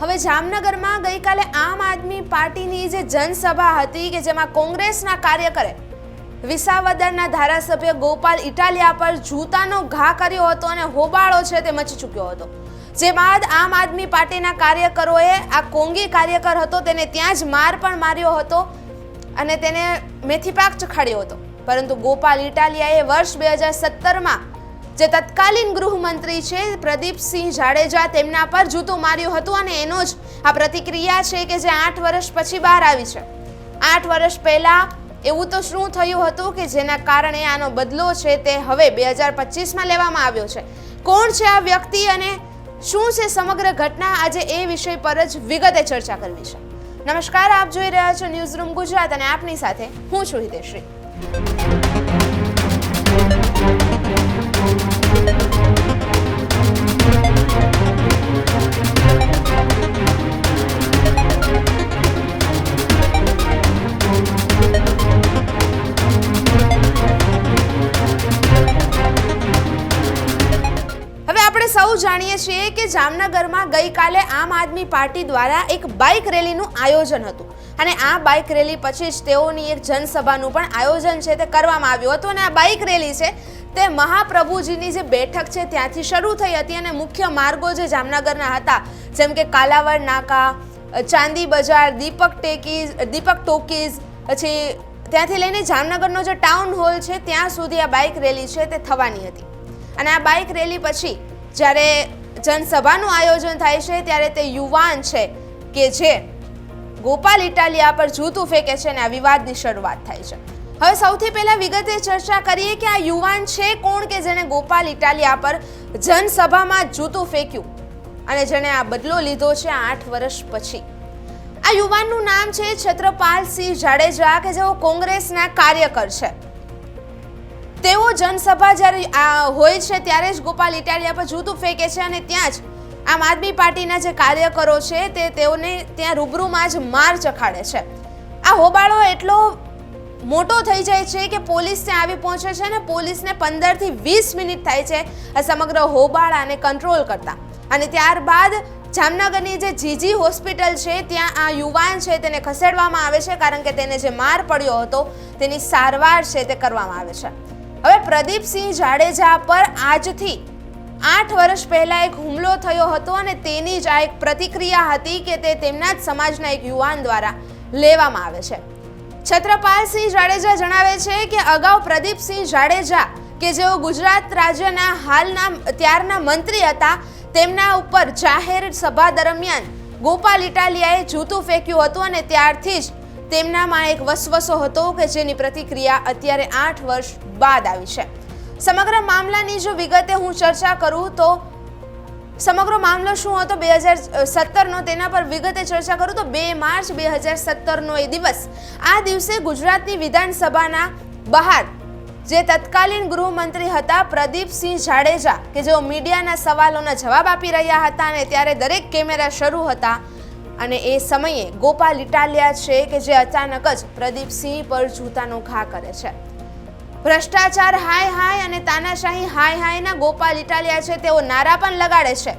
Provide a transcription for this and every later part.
હવે જામનગરમાં ગઈકાલે આમ આદમી પાર્ટીની જે જનસભા હતી કે જેમાં કોંગ્રેસના કાર્યકરે વિસાવદરના ધારાસભ્ય ગોપાલ ઇટાલિયા પર જૂતાનો ઘા કર્યો હતો અને હોબાળો છે તે મચી ચૂક્યો હતો. જે બાદ આમ આદમી પાર્ટીના કાર્યકરોએ આ કોંગી કાર્યકર હતો તેને ત્યાં જ માર પણ માર્યો હતો અને તેને મેથીપાક ચખાડ્યો હતો. પરંતુ ગોપાલ ઇટાલિયાએ વર્ષ બે હજાર સત્તરમાં જે તત્કાલીન ગૃહમંત્રી છે પ્રદીપસિંહ જાડેજા તેમના પર જૂતું માર્યું હતું અને એનો જ આ પ્રતિક્રિયા છે કે જે આઠ વર્ષ પછી બહાર આવી છે. આઠ વર્ષ પહેલા એવું તો શું થયું હતું કે જેના કારણે આનો બદલો છે તે હવે બે હજાર પચીસમાં લેવામાં આવ્યો છે. કોણ છે આ વ્યક્તિ અને શું છે સમગ્ર ઘટના? આજે એ વિષય પર જ વિગતે ચર્ચા કરવી છે. નમસ્કાર, આપ જોઈ રહ્યા છો ન્યૂઝ રૂમ ગુજરાત અને આપની સાથે હું છું હિતેશ્રી છીએ કે જામનગરમાં ગઈકાલે આમ આદમી પાર્ટી દ્વારા એક બાઇક રેલીનું આયોજન હતું. અને આ બાઇક રેલી પછી જ તેઓની એક જનસભાનું પણ આયોજન છે તે કરવામાં આવ્યું હતું. અને આ બાઇક રેલી છે તે મહાપ્રભુજીની જે બેઠક છે ત્યાંથી શરૂ થઈ હતી અને મુખ્ય માર્ગો જે જામનગરના હતા, જેમ કે કાલાવડ, નાકા, ચાંદી બજાર, દીપક ટેકીઝ, દીપક ટોકીઝ, પછી ત્યાંથી લઈને જામનગરનો જે ટાઉન હોલ છે, ત્યાં સુધી આ બાઇક રેલી છે તે થવાની હતી. અને આ બાઇક રેલી પછી જ્યારે જનસભાનું આયોજન થાય છે ત્યારે તે યુવાન છે કે જે ગોપાલ ઇટાલિયા પર જૂતું ફેંકે છે અને આ વિવાદની શરૂઆત થાય છે. હવે સૌથી પહેલા વિગતે ચર્ચા કરીએ કે આ યુવાન છે કોણ કે જેણે ગોપાલ ઇટાલિયા પર જનસભામાં જૂતું ફેંક્યું અને જેણે આ બદલો લીધો છે આઠ વર્ષ પછી. આ યુવાનનું નામ છે છત્રપાલસિંહ જાડેજા, કે જેઓ કોંગ્રેસના કાર્યકર છે. તેઓ જનસભા જ્યારે હોય છે ત્યારે જ ગોપાલ ઇટાલિયા પર જૂતું ફેંકે છે અને ત્યાં જ આમ આદમી પાર્ટીના જે કાર્યકરો છે તે તેઓને ત્યાં રૂબરૂમાં જ માર ચખાડે છે. આ હોબાળો એટલો મોટો થઈ જાય છે કે પોલીસ ત્યાં આવી પહોંચે છે અને પોલીસને પંદરથી વીસ મિનિટ થાય છે આ સમગ્ર હોબાળાને કંટ્રોલ કરતા. અને ત્યારબાદ જામનગરની જે જીજી હોસ્પિટલ છે, ત્યાં આ યુવાન છે તેને ખસેડવામાં આવે છે કારણ કે તેને જે માર પડ્યો હતો તેની સારવાર છે તે કરવામાં આવે છે. હવે પ્રદીપસિંહ જાડેજા પર આજથી આઠ વર્ષ પહેલા એક હુમલો થયો હતો અને તેની જ આ એક પ્રતિક્રિયા હતી કે તે તેમના જ સમાજના એક યુવાન દ્વારા લેવામાં આવે છે. છત્રપાલસિંહ જાડેજા જણાવે છે કે અગાઉ પ્રદીપસિંહ જાડેજા કે જેઓ ગુજરાત રાજ્યના હાલના ત્યારના મંત્રી હતા, તેમના ઉપર જાહેર સભા દરમિયાન ગોપાલ ઇટાલિયાએ જૂતું ફેંક્યું હતું અને ત્યારથી જ તેમનામાં એક વસવસો હતો કે જેની પ્રતિક્રિયા અત્યારે આઠ વર્ષ બાદ આવી છે. સમગ્ર મામલાની જો વિગતે હું ચર્ચા કરું તો સમગ્ર મામલો શું હતો? બે હજાર સત્તરનો તેના પર વિગતે ચર્ચા કરું તો બે માર્ચ બે હજાર સત્તરનો એ દિવસ. આ દિવસે ગુજરાતની વિધાનસભાના બહાર જે તત્કાલીન ગૃહમંત્રી હતા પ્રદીપસિંહ જાડેજા, કે જેઓ મીડિયાના સવાલોના જવાબ આપી રહ્યા હતા અને ત્યારે દરેક કેમેરા શરૂ હતા અને એ સમયે ગોપાલ ઇટાલિયા છે કે જે અચાનક જ પ્રદીપસિંહ પર જૂતાનો ઘા કરે છે. ભ્રષ્ટાચાર હાય હાય અને તાનાશાહી હાય હાયના ગોપાલ ઇટાલિયા છે તેઓ નારા પણ લગાડે છે.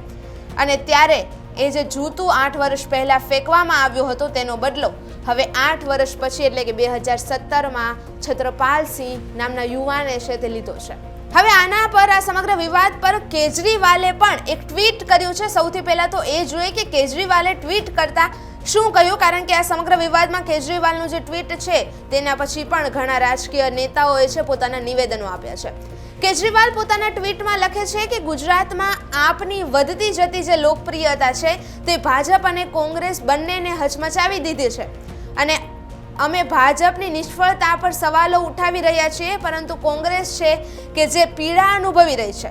અને ત્યારે એ જે જૂતું આઠ વર્ષ પહેલાં ફેંકવામાં આવ્યો હતો તેનો બદલો હવે આઠ વર્ષ પછી એટલે કે બે હજાર સત્તરમાં છત્રપાલસિંહ નામના યુવાને છે તે લીધો છે. હવે આના પર, આ સમગ્ર વિવાદ પર કેજરીવાલે પણ એક ટ્વીટ કર્યું છે. સૌથી પહેલા તો એ જોઈએ કે કેજરીવાલે ટ્વીટ કરતા શું કહ્યું? કારણ કે આ સમગ્ર વિવાદમાં કેજરીવાલનું જે ટ્વીટ છે, તેના પછી પણ ઘણા રાજકીય નેતાઓએ છે, પોતાના નિવેદનો આપ્યા છે. કેજરીવાલ પોતાના ટ્વીટમાં લખે છે કે ગુજરાતમાં આપની વધતી જતી જે લોકપ્રિયતા છે, તે ભાજપ અને કોંગ્રેસ બંનેને હચમચાવી દીધી છે. અને અમે ભાજપની નિષ્ફળતા પર સવાલો ઉઠાવી રહ્યા છીએ, પરંતુ કોંગ્રેસ છે કે જે પીડા અનુભવી રહી છે.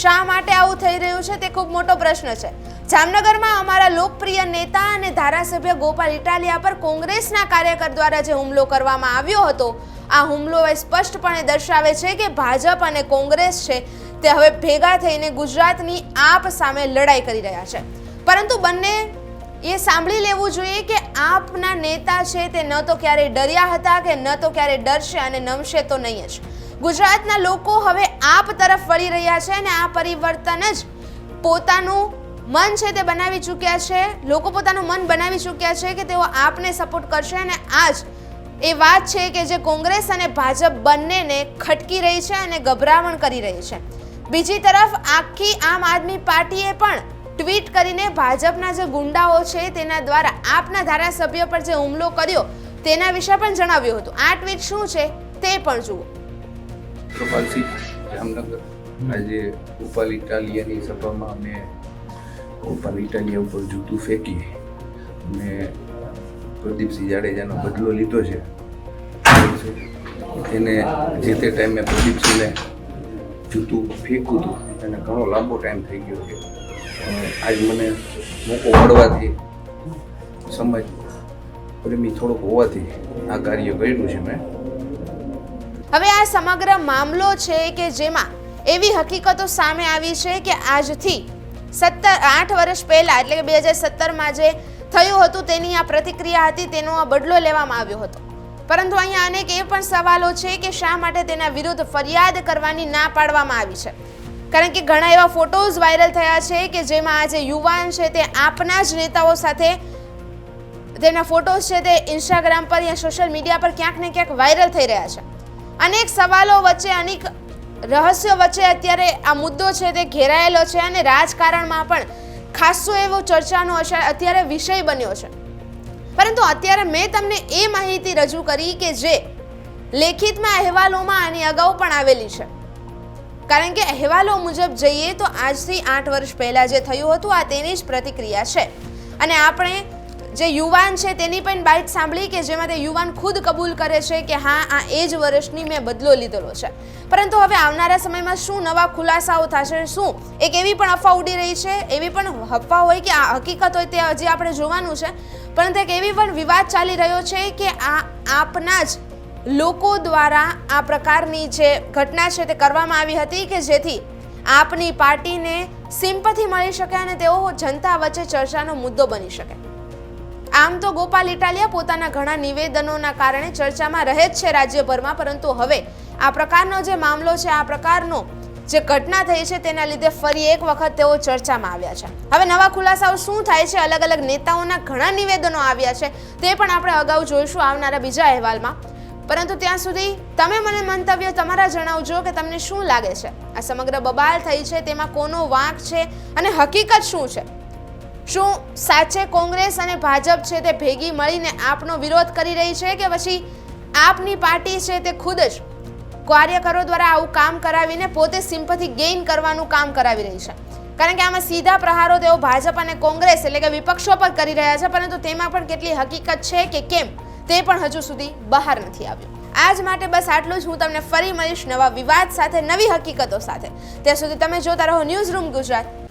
શા માટે આવું થઈ રહ્યું છે તે ખૂબ મોટો પ્રશ્ન છે. જામનગરમાં અમારા લોકપ્રિય નેતા અને ધારાસભ્ય ગોપાલ ઇટાલિયા પર કોંગ્રેસના કાર્યકર દ્વારા જે હુમલો કરવામાં આવ્યો હતો, આ હુમલો એ સ્પષ્ટપણે દર્શાવે છે કે ભાજપ અને કોંગ્રેસ છે તે હવે ભેગા થઈને ગુજરાતની આપ સામે લડાઈ કરી રહ્યા છે. પરંતુ બંને એ સાંભળી લેવું જોઈએ કે આપના નેતા છે તે ન તો ક્યારેય ડર્યા હતા કે ન તો ક્યારેય ડરશે અને નમશે તો નહીં જ. ગુજરાતના લોકો હવે આપ તરફ વળી રહ્યા છે અને આ પરિવર્તન જ પોતાનું મન છે તે બનાવી ચૂક્યા છે. લોકો પોતાનું મન બનાવી ચૂક્યા છે કે તેઓ આપને સપોર્ટ કરશે અને આજ એ વાત છે કે જે કોંગ્રેસ અને ભાજપ બંનેને ખટકી રહી છે અને ગભરામણ કરી રહી છે. બીજી તરફ આખી આમ આદમી પાર્ટીએ પણ ટ્વીટ કરીને ભાજપના જે ગુંડાઓ છે તેના દ્વારા આપના ધારાસભ્ય પર જે હુમલો કર્યો તેના વિશે પણ જણાવ્યું હતું. આ ટ્વીટ શું છે તે પણ જુઓ. જામનગર. આજે ઉપર ઇટાલિયાની સભામાં અમે ઉપર ઇટાલિયા ઉપર જૂતું ફેંકી અને પ્રદીપસિંહ જાડેજાનો બદલો લીધો છે. એને જે તે ટાઈમે પ્રદીપસિંહને જૂતું ફેંક્યું હતું, એને ઘણો લાંબો ટાઈમ થઈ ગયો છે. આજ મને મોકો મળવાથી સમજ પ્રેમી થોડોક હોવાથી આ કાર્ય કર્યું છે મેં. હવે આ સમગ્ર મામલો છે કે જેમાં એવી હકીકતો સામે આવી છે કે આજથી સત્તર, આઠ વર્ષ પહેલાં, એટલે કે બે હજાર સત્તરમાં જે થયું હતું તેની આ પ્રતિક્રિયા હતી, તેનો આ બદલો લેવામાં આવ્યો હતો. પરંતુ અહીંયા અનેક એ પણ સવાલો છે કે શા માટે તેના વિરુદ્ધ ફરિયાદ કરવાની ના પાડવામાં આવી છે? કારણ કે ઘણા એવા ફોટોઝ વાયરલ થયા છે કે જેમાં આ જે યુવાન છે તે આપના જ નેતાઓ સાથે તેના ફોટોઝ છે તે ઇન્સ્ટાગ્રામ પર યા સોશિયલ મીડિયા પર ક્યાંક ને ક્યાંક વાયરલ થઈ રહ્યા છે. અનેક સવાલો વચ્ચે, અનેક રહસ્યો વચ્ચે અત્યારે આ મુદ્દો છે તે ઘેરાયેલો છે અને રાજકારણમાં પણ ખાસો એવો ચર્ચાનો અત્યારે વિષય બન્યો છે. પરંતુ અત્યારે મેં તમને એ માહિતી રજૂ કરી કે જે લેખિતમાં અહેવાલોમાં આની અગાઉ પણ આવેલી છે. કારણ કે અહેવાલો મુજબ જઈએ તો આજથી આઠ વર્ષ પહેલાં જે થયું હતું, આ તેની જ પ્રતિક્રિયા છે. અને આપણે જે યુવાન છે તેની પણ બાઇટ સાંભળી કે જેમાં તે યુવાન ખુદ કબૂલ કરે છે કે હા, આ એ જ વર્ષની મેં બદલો લીધેલો છે. પરંતુ હવે આવનારા સમયમાં શું નવા ખુલાસાઓ થશે, શું? એક એવી પણ અફવા ઉડી રહી છે, એવી પણ અફવા હોય કે આ હકીકત હોય તે હજી આપણે જોવાનું છે. પરંતુ એક એવી પણ વિવાદ ચાલી રહ્યો છે કે આ આપના જ લોકો દ્વારા આ પ્રકારની જે ઘટના છે તે કરવામાં આવી હતી કે જેથી આપની પાર્ટીને સિમ્પથી મળી શકે અને તેઓ જનતા વચ્ચે ચર્ચાનો મુદ્દો બની શકે. આમ તો ગોપાલ ઇટાલિયા પોતાના ઘણા નિવેદનોના કારણે ચર્ચામાં રહે જ છે રાજ્યભરમાં, પરંતુ હવે આ પ્રકારનો જે મામલો છે, આ પ્રકારનો જે ઘટના થઈ છે તેના લીધે ફરી એક વખત તેઓ ચર્ચામાં આવ્યા છે. હવે નવા ખુલાસાઓ શું થાય છે? અલગ અલગ નેતાઓના ઘણા નિવેદનો આવ્યા છે. તે પણ આપણે અગાઉ જોઈશું આવનારા બીજા અહેવાલમાં. પરંતુ ત્યાં સુધી તમે મને મંતવ્ય તમારા જણાવજો કે તમને શું લાગે છે. આ સમગ્ર બબાલ થઈ છે, તેમાં કોનો વાંક છે અને હકીકત શું છે? શું સાચે કોંગ્રેસ અને ભાજપ છે તે ભેગી મળીને આપનો વિરોધ કરી રહી છે કે પછી આપની પાર્ટી છે તે ખુદ જ કાર્યકરો દ્વારા આવું કામ કરાવીને પોતે સિમ્પથી ગેઇન કરવાનું કામ કરાવી રહી છે? કારણ કે આમાં સીધા પ્રહારો તેઓ ભાજપ અને કોંગ્રેસ એટલે કે વિપક્ષો પર કરી રહ્યા છે, પરંતુ તેમાં પણ કેટલી હકીકત છે કે કેમ? તે પણ હજુ સુધી બહાર નથી આવ્યું. આજ માટે બસ આટલું જ. હું તમને ફરી મળીશ નવા વિવાદ સાથે, નવી હકીકતો સાથે. ત્યાં સુધી તમે જોતા રહો ન્યૂઝ રૂમ ગુજરાત.